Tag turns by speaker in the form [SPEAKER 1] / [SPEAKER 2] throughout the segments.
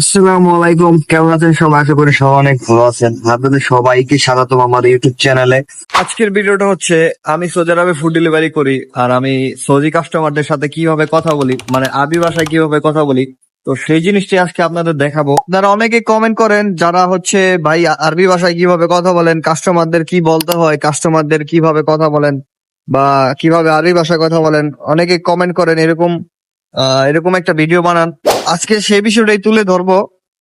[SPEAKER 1] আসসালামু আলাইকুম কেমন আছেন সবাই? আশা করি সবাই অনেক ভালো আছেন। আপনাদের সবাইকে স্বাগতম আমার ইউটিউব চ্যানেলে। আজকের ভিডিওটা হচ্ছে, আমি সৌদি আরবে ফুড ডেলিভারি করি, আর আমি সৌদি কাস্টমারদের সাথে কীভাবে কথা বলি মানে আরবি ভাষায় কীভাবে কথা বলি, তো সেই জিনিসটি আজকে আপনাদের দেখাবো। আপনারা অনেকে কমেন্ট করেন, যারা হচ্ছে, ভাই, আরবি ভাষায় কীভাবে কথা বলেন? কাস্টমারদের কি বলতে হয়? কাস্টমারদের কীভাবে কথা বলেন? বা কীভাবে আরবি ভাষায় কথা বলেন? অনেকে কমেন্ট করেন, এরকম এরকম একটা ভিডিও বানান। আজকে সেই বিষয়টাই তুলে ধরবো।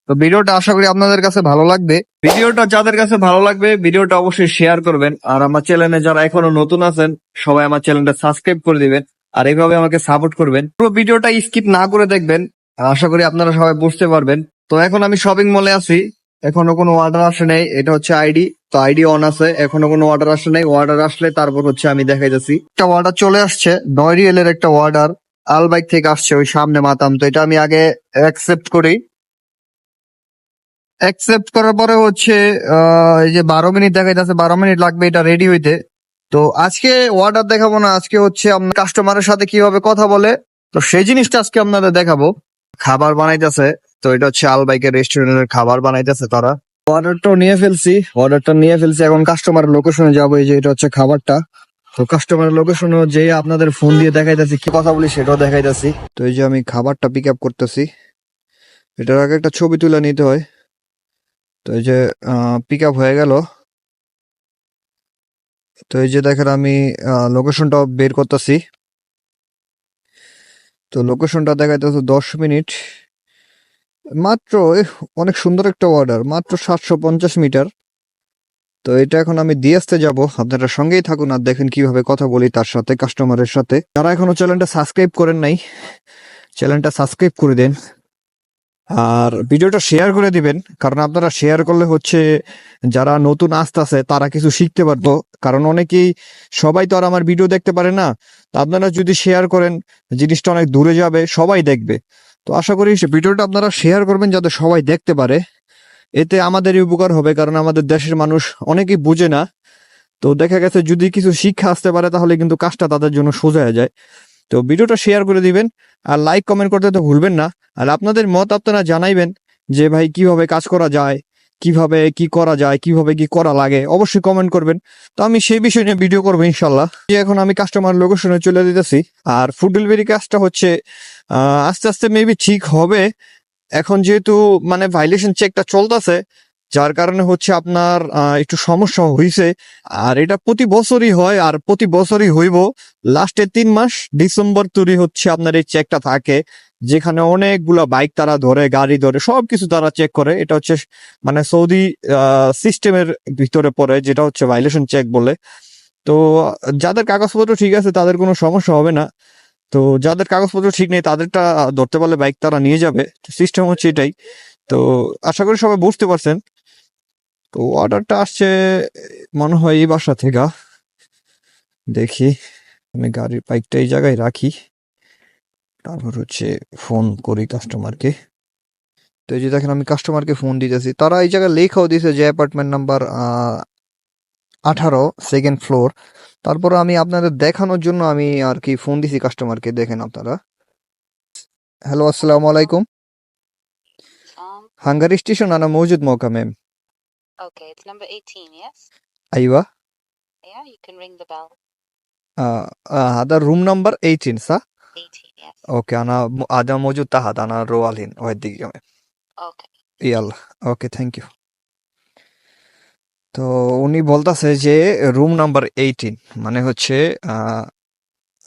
[SPEAKER 1] তো ভিডিওটা আশা করি আপনাদের কাছে ভালো লাগবে। ভিডিওটা যাদের কাছে ভালো লাগবে, ভিডিওটা অবশ্যই শেয়ার করবেন। আর আমার চ্যানেলে যারা এখনও নতুন আছেন, সবাই আমার চ্যানেলটা সাবস্ক্রাইব করে দিবেন। আর এইভাবে আমাকে সাপোর্ট করবেন। পুরো ভিডিওটা স্কিপ না করে দেখবেন। আশা করি আপনারা সবাই বুঝতে পারবেন। তো এখন আমি শপিং মলে আছি। এখনও কোনো অর্ডার আসে নাই। এটা হচ্ছে আইডি তো আইডি অন আছে। এখনও কোনো অর্ডার আসে নাই। অর্ডার আসলে তারপর হচ্ছে আমি দেখাই যাচ্ছি একটা অর্ডার চলে আসছে। নয় রিয়েলের একটা অর্ডার আলবাইক থেকে আসছে ওই সামনে মাতাম, তো এটা আমি আগে অ্যাকসেপ্ট করি। অ্যাকসেপ্ট করার পরে হচ্ছে এই যে বারো মিনিট দেখা যাচ্ছে বারো মিনিট লাগবে এটা রেডি হইতে। তো আজকে অর্ডার দেখাবো না, আজকে হচ্ছে আপনার কাস্টমারের সাথে কীভাবে কথা বলে, তো সেই জিনিসটা আজকে আপনাদের দেখাবো। খাবার বানাইতেছে, তো এটা হচ্ছে আলবাইকের রেস্টুরেন্টের খাবার বানাইতেছে তারা। অর্ডারটা নিয়ে ফেলছি অর্ডারটা নিয়ে ফেলছি, এখন কাস্টমার লোকেশনে যাব, এই যে এটা হচ্ছে খাবারটা। তো কাস্টমারের লোকেশনে যে আপনাদের ফোন দিয়ে দেখাইতেছি, কি কথা বলি সেটাও দেখাইতেছি। তো এই যে আমি খাবারটা পিক আপ করতেছি, এটার আগে একটা ছবি তুলে নিতে হয়। তো এই যে পিক আপ হয়ে গেল। তো এই যে দেখেন আমি লোকেশনটা বের করতেছি। তো লোকেশনটা দেখাইতেছে দশ মিনিট। মাত্র অনেক সুন্দর একটা অর্ডার মাত্র সাতশো পঞ্চাশ মিটার। তো এটা এখন আমি দিয়ে আসতে যাব, আপনারা সঙ্গেই থাকুন আর দেখেন কীভাবে কথা বলি তার সাথে কাস্টমারের সাথে। যারা এখনও চ্যানেলটা সাবস্ক্রাইব করেন নাই চ্যানেলটা সাবস্ক্রাইব করে দেন আর ভিডিওটা শেয়ার করে দিবেন, কারণ আপনারা শেয়ার করলে হচ্ছে যারা নতুন আসতেছে, তারা কিছু শিখতে পারব কারণ অনেকেই, সবাই তো আর আমার ভিডিও দেখতে পারে না। তো আপনারা যদি শেয়ার করেন, জিনিসটা অনেক দূরে যাবে, সবাই দেখবে। তো আশা করি ভিডিওটা আপনারা শেয়ার করবেন যাতে সবাই দেখতে পারে। এতে আমাদেরই উপকার হবে, কারণ আমাদের দেশের মানুষ অনেকেই বুঝে না। তো দেখা গেছে যদি কিছু শিক্ষা আসতে পারে, তাহলে কিন্তু কাজটা তাদের জন্য সোজা হয়ে যায়। তো ভিডিওটা শেয়ার করে দিবেন, আর লাইক কমেন্ট করতে তো ভুলবেন না। আর আপনাদের মত আপনারা জানাইবেন যে, ভাই, কীভাবে কাজ করা যায়? কীভাবে কি করা যায়? কীভাবে কি করা লাগে? অবশ্যই কমেন্ট করবেন। তো আমি সেই বিষয় নিয়ে ভিডিও করব ইনশাল্লাহ এখন আমি কাস্টমার লোকেশনে চলে দিতেছি আর ফুড ডেলিভারি কাজটা হচ্ছে আস্তে আস্তে মেবি ঠিক হবে। এখন যেহেতু মানে ভাইলেশন চেকটা চলতেছে, যার কারণে হচ্ছে আপনার একটু সমস্যা হয়েছে আর এটা প্রতি বছরই হয়, আর প্রতি বছরই হইব। লাস্টের তিন মাস ডিসেম্বর তুরি হচ্ছে আপনার এই চেকটা থাকে, যেখানে অনেকগুলা বাইক তারা ধরে, গাড়ি ধরে, সবকিছু তারা চেক করে। এটা হচ্ছে মানে সৌদি সিস্টেমের ভিতরে পড়ে, যেটা হচ্ছে ভাইলেশন চেক বলে। তো, যাদের কাগজপত্র ঠিক আছে, তাদের কোনো সমস্যা হবে না। তো যাদের কাগজপত্র ঠিক নেই, তাদেরটা ধরতে পারলে বাইক তারা নিয়ে যাবে। সিস্টেম হচ্ছে এটাই। তো আশা করি সবাই বুঝতে পারছেন। তো অর্ডারটা আসছে, মনে হয় এই বাসা থেকে। দেখি, আমি গাড়ির বাইকটা এই জায়গায় রাখি। তারপর হচ্ছে ফোন করি কাস্টমারকে তো এই যে দেখেন, আমি কাস্টমারকে ফোন দিতেছি। তারা এই জায়গায় লেখাও দিয়েছে যে অ্যাপার্টমেন্ট নাম্বার আঠারো সেকেন্ড ফ্লোর তারপর আমি আপনাদের দেখানোর জন্য আমি আর কি ফোন দিছি কাস্টমারকে দেখেন আপনারা হ্যালো আসসালামু আলাইকুম
[SPEAKER 2] Um,
[SPEAKER 1] হাঙ্গারি স্টেশন আনা মৌজুদ মৌকা ma'am
[SPEAKER 2] okay, it's number 18, yes?
[SPEAKER 1] আইবা
[SPEAKER 2] Yeah, you can ring the bell.
[SPEAKER 1] هذا روم نمبر 18 صح؟
[SPEAKER 2] 18, yes.
[SPEAKER 1] اوكي انا م- هذا موجود تحت انا روالين وهديك كمان
[SPEAKER 2] Okay.
[SPEAKER 1] يلا okay thank you তো উনি বলতাছে যে রুম নাম্বার এইটিন মানে হচ্ছে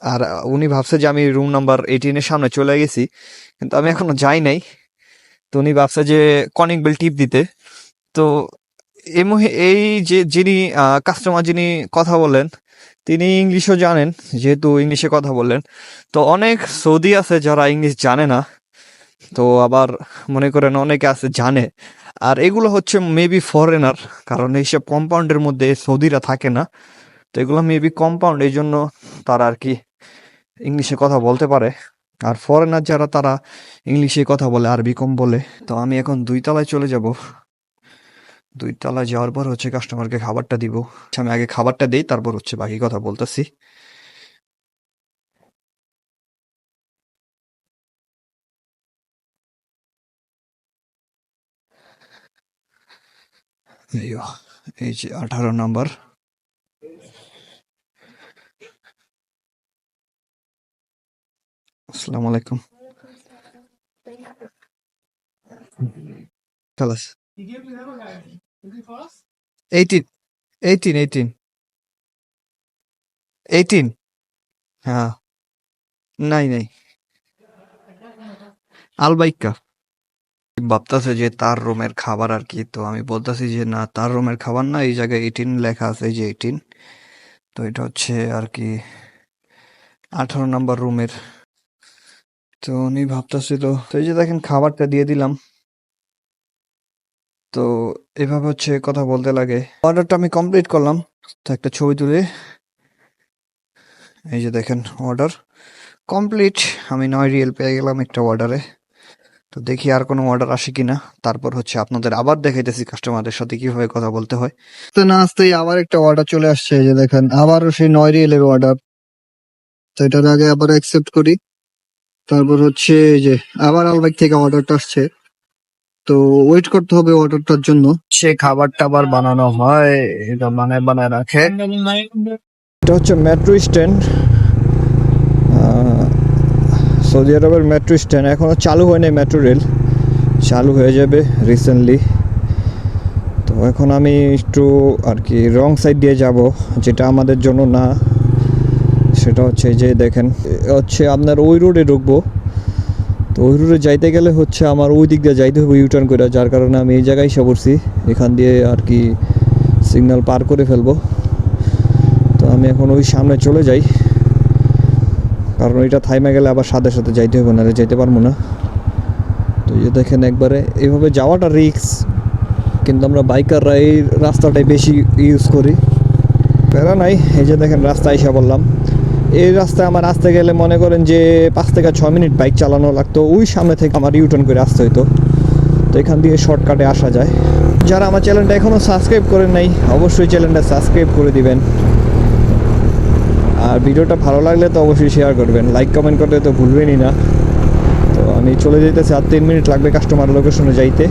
[SPEAKER 1] আর উনি ভাবছে যে আমি রুম নাম্বার এইটিনের সামনে চলে গেছি, কিন্তু আমি এখনও যাই নাই। তো উনি ভাবছে যে কনিক বেল টিপ দিতে। তো এই যে যিনি কাস্টমার যিনি কথা বলেন তিনি ইংলিশও জানেন, যেহেতু ইংলিশে কথা বললেন। তো অনেক সৌদি আছে যারা ইংলিশ জানে না। তো আবার মনে করেন অনেকে আছে জানে। আর এগুলো হচ্ছে মেবি ফরেনার কারণ এইসব কম্পাউন্ডের মধ্যে সৌদিরা থাকে না। তো এগুলো মেবি কম্পাউন্ড এই জন্য তারা আর কি ইংলিশে কথা বলতে পারে। আর ফরেনার যারা তারা ইংলিশে কথা বলে আরবি কম বলে। তো আমি এখন দুই তলায় চলে যাব। দুই তলায় যাওয়ার পর হচ্ছে কাস্টমারকে খাবারটা দিব। আচ্ছা, আমি আগে খাবারটা দিই তারপর হচ্ছে বাকি কথা বলতেছি। এই যে আঠারো নাম্বার আসসালামু আলাইকুম খালাস এইটিন এইটিন হ্যাঁ নাই নাই আলবাইকা ভাবতেছে যে তার রুমের খাবার আর কি, তো আমি বলতেছি যে না, তার রুমের খাবার না, এই জায়গায় এইটিন লেখা আছে এই যে এইটিন তো এটা হচ্ছে আর কি আঠারো নাম্বার রুমের। তো উনি ভাবতেছিল, তো এই যে দেখেন খাবারটা দিয়ে দিলাম। তো এভাবে হচ্ছে কথা বলতে লাগে। অর্ডারটা আমি কমপ্লিট করলাম, তো একটা ছবি তুলে। এই যে দেখেন অর্ডার কমপ্লিট আমি নয় রিয়েল পেয়ে গেলাম একটা অর্ডারে তো দেখি আর কোনো অর্ডার আসে কিনা। তারপর হচ্ছে আপনাদের আবার দেখাইতেছি কাস্টমারদের সাথে কীভাবে কথা বলতে হয়। তো না আসতেই আবার একটা অর্ডার চলে আসছে যে দেখেন আবারও সেই নয় রিয়েলের অর্ডার তো এটার আগে আবার অ্যাকসেপ্ট করি। তারপর হচ্ছে এই যে আবার আলবাইক থেকে অর্ডারটা আসছে। তো ওয়েট করতে হবে অর্ডারটার জন্য। সে খাবার টাবার বানানো হয় এটা মানে বানায় রাখে। এটা হচ্ছে মেট্রো স্ট্যান্ড সৌদি আরবের মেট্রো স্ট্যান্ড এখনও চালু হয়নি মেট্রো রেল চালু হয়ে যাবে রিসেন্টলি তো এখন আমি একটু আর কি রং সাইড দিয়ে যাব, যেটা আমাদের জন্য না। সেটা হচ্ছে যে দেখেন হচ্ছে আপনার ওই রোডে ঢুকবো। তো ওই রোডে যাইতে গেলে হচ্ছে আমার ওই দিক দিয়ে যাইতে হবে ইউটার্ন করে, যার কারণে আমি এই জায়গায় এসে পড়ছি। এখান দিয়ে আর কি সিগন্যাল পার করে ফেলব। তো আমি এখন ওই সামনে চলে যাই। কারণ ওইটা থাইমে গেলে আবার সাথে সাথে যাইতে হবে নাহলে যেতে পারব না। তো এই দেখেন একবারে এইভাবে যাওয়াটা রিক্স কিন্তু আমরা বাইকাররা এই রাস্তাটাই বেশি ইউজ করি। প্যারা নাই, এই যে দেখেন রাস্তা এসে বললাম। এই রাস্তায় আমার আসতে গেলে মনে করেন যে পাঁচ থেকে ছ মিনিট বাইক চালানো লাগতো, ওই সামনে থেকে আমার ইউটার্ন করে আসতে হইতো। তো এখান দিয়ে শর্টকাটে আসা যায়। যারা আমার চ্যানেলটা এখনও সাবস্ক্রাইব করেন নাই, অবশ্যই চ্যানেলটা সাবস্ক্রাইব করে দিবেন। আর ভিডিওটা ভালো লাগলে তো অবশ্যই শেয়ার করবেন। লাইক কমেন্ট করতে তো ভুলবেনই না। তো আমি চলে যেতেছি, আর তিন মিনিট লাগবে কাস্টমার লোকেশনে যাইতে।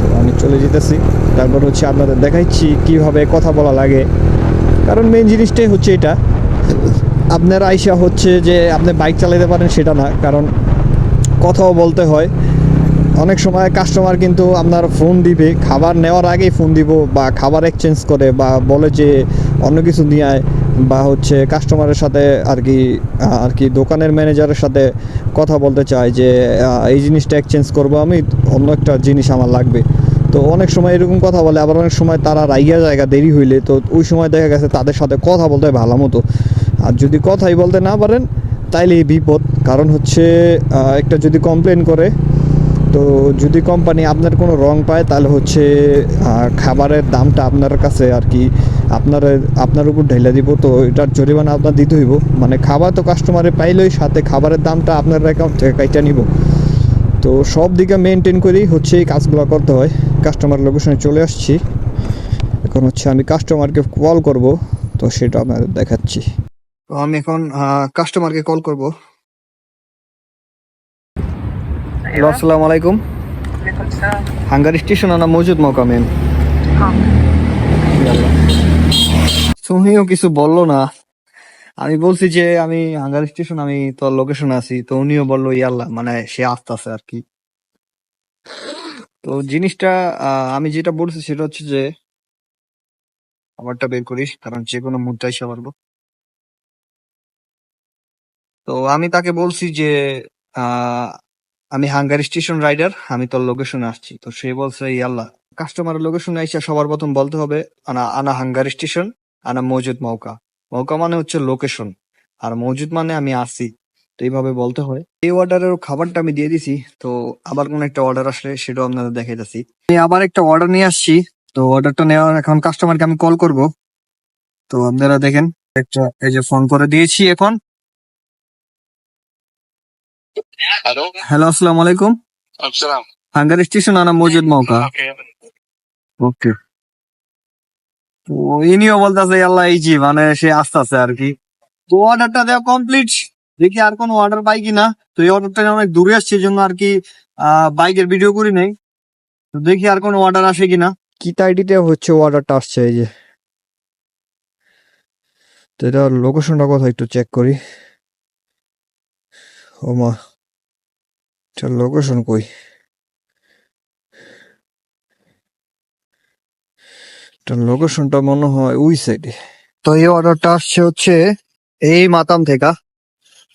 [SPEAKER 1] তো আমি চলে যেতেছি। তারপর হচ্ছে আপনাদের দেখাইছি কীভাবে কথা বলা লাগে। কারণ মেন জিনিসটাই হচ্ছে এটা। আপনার আইসা হচ্ছে যে আপনি বাইক চালাতে পারেন সেটা না। কারণ কথাও বলতে হয়। অনেক সময় কাস্টমার কিন্তু আপনার ফোন দিবে। খাবার নেওয়ার আগেই ফোন দিব বা খাবার এক্সচেঞ্জ করে বা বলে যে অন্য কিছু নিয়ে আয়। বা হচ্ছে কাস্টমারের সাথে আর কি আর কি দোকানের ম্যানেজারের সাথে কথা বলতে চায় যে এই জিনিসটা এক্সচেঞ্জ করব আমি, অন্য একটা জিনিস আমার লাগবে। তো অনেক সময় এরকম কথা বলে, আবার অনেক সময় তারা রাইয়া জায়গা দেরি হইলে তো ওই সময় দেখা গেছে তাদের সাথে কথা বলতে হয় ভালো মতো। আর যদি কথাই বলতে না পারেন, তাইলে বিপদ। কারণ হচ্ছে একটা যদি কমপ্লেন করে, তো যদি কোম্পানি আপনার কোনো রং পায়, তাহলে হচ্ছে খাবারের দামটা আপনার কাছে আর কি আপনার আপনার উপর ঢেলে দিব তো এটার জরিমানা আপনার দিতে হইব। মানে খাবার তো কাস্টমারে পাইলেই সাথে খাবারের দামটা আপনার অ্যাকাউন্ট থেকে কাইটা নিব। তো সব দিকে মেনটেন করেই হচ্ছে এই কাজগুলো করতে হয়। কাস্টমার লোকেশনে চলে আসছি। এখন হচ্ছে আমি কাস্টমারকে কল করব তো সেটা আপনাদের দেখাচ্ছি। তো আমি এখন কাস্টমারকে কল করব। হ্যালো আসসালামু আলাইকুম। হাঙ্গার স্টেশন আনা মজুদ মৌকা ম্যাম তুমিও কিছু বলল না। আমি বলছি যে, আমি হাঙ্গার স্টেশন আমি তোর লোকেশন আছি, তো উনিও বলল, ইয়াল্লা মানে সে আসতেছে আর কি তো জিনিসটা আমি যেটা বলছি সেটা হচ্ছে যে, খাবারটা বের করিস, কারণ যে কোনো মুদ্রা এসে পারব। তো আমি তাকে বলছি যে আমি হাঙ্গার স্টেশন রাইডার আমি তোর লোকেশনে আসছি। তো সে বলছে, ইয়াল্লা কাস্টমারের লোকেশনে এসে সবার প্রথম বলতে হবে, আনা আনা হাঙ্গার স্টেশন আনা মজুদ মৌকা। মৌকা মানে হচ্ছে লোকেশন আর মজুদ মানে আমি আসি তো এইভাবে বলতে হয়। এই অর্ডারের খাবারটা আমি দিয়ে দিছি। তো আবার কোন একটা অর্ডার আসলে সেটাও আপনাদের দেখে দেখাইতেছি। আমি আবার একটা অর্ডার নিয়ে আসছি। তো অর্ডারটা নেওয়ার এখন কাস্টমারকে আমি কল করব। তো আপনারা দেখেন একটা এই যে ফোন করে দিয়েছি এখন।
[SPEAKER 3] Hello?
[SPEAKER 1] হ্যালো আসসালামু আলাইকুম।
[SPEAKER 3] Amsterdam.
[SPEAKER 1] হাঙ্গার স্টেশন আনা মজুদ মৌকা. ওকে ইনিও বলতেছে আল্লাহ এই মানে সে আসতেছে আর কি। তো অর্ডারটা দেওয়া কমপ্লিট দেখি আর কোনো অর্ডার পাই কিনা তো এই অর্ডারটা অনেক দূরে আসছে জন্য আর কি বাইকের ভিডিও করি নেই। তো দেখি আর কোনো অর্ডার আসে কিনা কিতা আইডিতে হচ্ছে অর্ডারটা আসছে, এই যে। তো এটা লোকেশনটা কথা একটু চেক করি। ও মা লোকেশন কই? লোকেশনটা মনে হয় ওই সাইডে তো এই অর্ডারটা আসছে হচ্ছে এই মাতাম থেকে।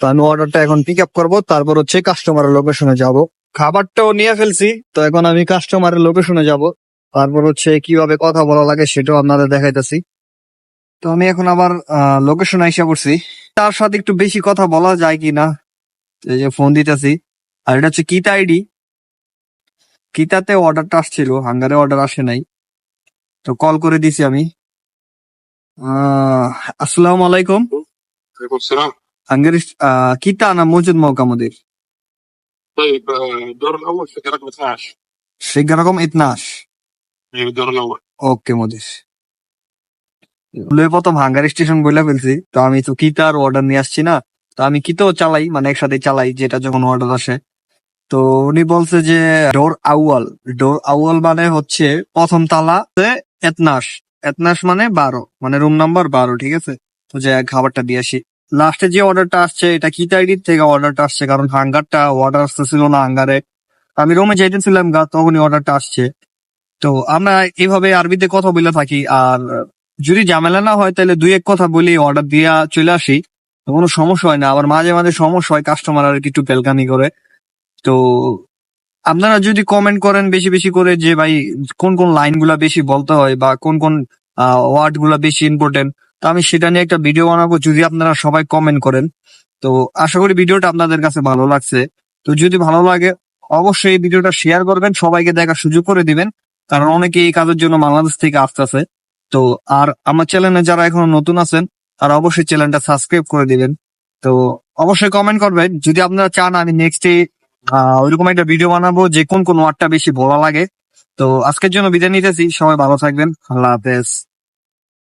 [SPEAKER 1] তো আমি অর্ডারটা এখন পিক আপ করব, তারপর হচ্ছে কাস্টমারের লোকেশনে যাব। খাবারটাও নিয়ে ফেলছি, তো এখন আমি কাস্টমারের লোকেশনে যাব। তারপর হচ্ছে কীভাবে কথা বলা লাগে সেটাও আপনাদের দেখাইতেছি। তো আমি এখন আবার লোকেশন আইসা করছি তার সাথে একটু বেশি কথা বলা যায় কি না এই যে ফোন দিতেছি। আর এটা হচ্ছে কিতা আইডি কিতাতে অর্ডারটা আসছিল, হাঙ্গারে অর্ডার আসে নাই। তো কল করে দিছি আমি আহ, আসসালামু আলাইকুম
[SPEAKER 3] عليكم السلام
[SPEAKER 1] হাঙ্গারি আহ, কিতা না মজুদ মৌকা আমাদের
[SPEAKER 3] طيب آه، الدور الاول في رقم 12
[SPEAKER 1] শিক্ষা রকম ইতনাস
[SPEAKER 3] ايوه الدور الاول
[SPEAKER 1] ওকে মদিস লয়ে প্রথম হাঙ্গারি স্টেশন বলে ফেলছি তো আমি তো কিতার অর্ডার নিয়ে আসছি না তো আমি কিতাও চালাই মানে একসাথে চালাই যেটা যখন অর্ডার আসে তো উনি বলছে যে ডোর আউয়াল ডোর আউয়াল মানে হচ্ছে প্রথম তালা এতনাস। এতনাস মানে বারো মানে রুম নাম্বার বারো, ঠিক আছে? তো যে খাবারটা দিয়ে আসি। লাস্টে যে অর্ডারটা আসছে, এটা কি আইডির থেকে অর্ডারটা আসছে? কারণ হাঙ্গারটা অর্ডার আসতেছিল না হাঙ্গারে আমি রুমে যাইতেছিলাম গা, তখনই অর্ডারটা আসছে। তো আমরা এইভাবে আরবিতে কথা বলে থাকি, আর যদি ঝামেলা না হয়, তাহলে দুই এক কথা বলি অর্ডার দিয়া চলে আসি। কোনো সমস্যা হয় না। আবার মাঝে মাঝে সমস্যা হয় কাস্টমার আর একটু পেলকানি করে। তো আপনারা যদি কমেন্ট করেন বেশি বেশি করে যে ভাই কোন কোন লাইনগুলা বেশি বলতে হয় বা কোন কোন ওয়ার্ডগুলা বেশি ইম্পর্টেন্ট তো আমি সেটা নিয়ে একটা ভিডিও বানাবো যদি আপনারা সবাই কমেন্ট করেন। তো আশা করি ভিডিওটা আপনাদের কাছে ভালো লাগছে। তো যদি ভালো লাগে, অবশ্যই এই ভিডিওটা শেয়ার করবেন, সবাইকে দেখার সুযোগ করে দিবেন, কারণ অনেকে এই কাজের জন্য বাংলাদেশ থেকে আসতেছে। তো আর আমার চ্যানেলে যারা এখনও নতুন আছেন, তারা অবশ্যই চ্যানেলটা সাবস্ক্রাইব করে দিবেন। তো অবশ্যই কমেন্ট করবেন, যদি আপনারা চান আমি নেক্সট ওইরকম একটা ভিডিও বানাবো যে কোন কোন ওয়ার্ডটা বেশি বলা লাগে। তো আজকের জন্য বিদায় নিতেছি, সবাই ভালো থাকবেন, আল্লাহ হাফেজ।